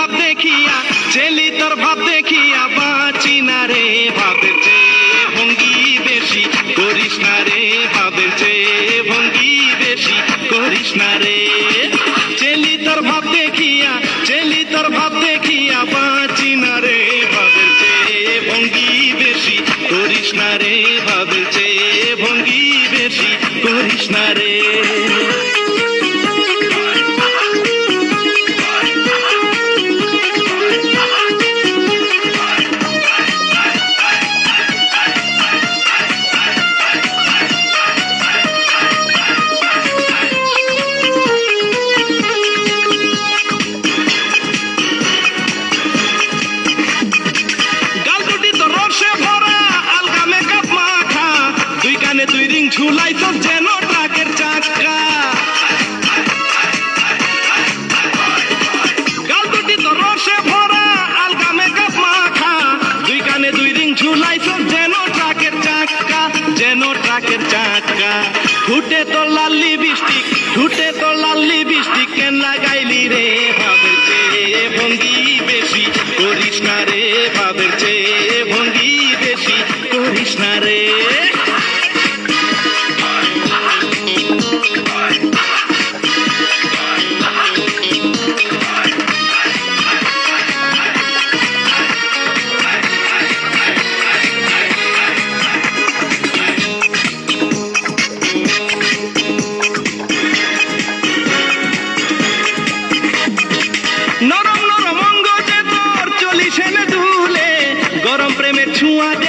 ভাব দেখিয়া চেলি তোর ভাব দেখিয়া বাঁচি না রে, ভাবের চেয়ে ভঙ্গি বেশি করিস না রে, ভাবের চেয়ে ভঙ্গি বেশি করিস না রে। চেলি তোর ভাব দেখিয়া চেলি তোর ভাব দেখিয়া বাঁচি না রে, ভাবের চেয়ে ভঙ্গি বেশি করিস না রে। ঝুলাই তোর যেন ট্রাকের চাকা। গাল দুটি তোর রসে ভরা, আলগা মেকআপ মাখা। দুই কানে দুই রিং ঝুলাই তোর যেন ট্রাকের চাকা, যেন ট্রাকের চাকা। ঠুটে তোর লাল্লি বৃষ্টি, ঠুটে তোর লাল্লি বৃষ্টি, কেন লাগাইলি রে ভাবের চেয়ে ভঙ্গি বেশি? করিস না রে ভাবের চেয়ে ভঙ্গি বেশি, করিস না রে। what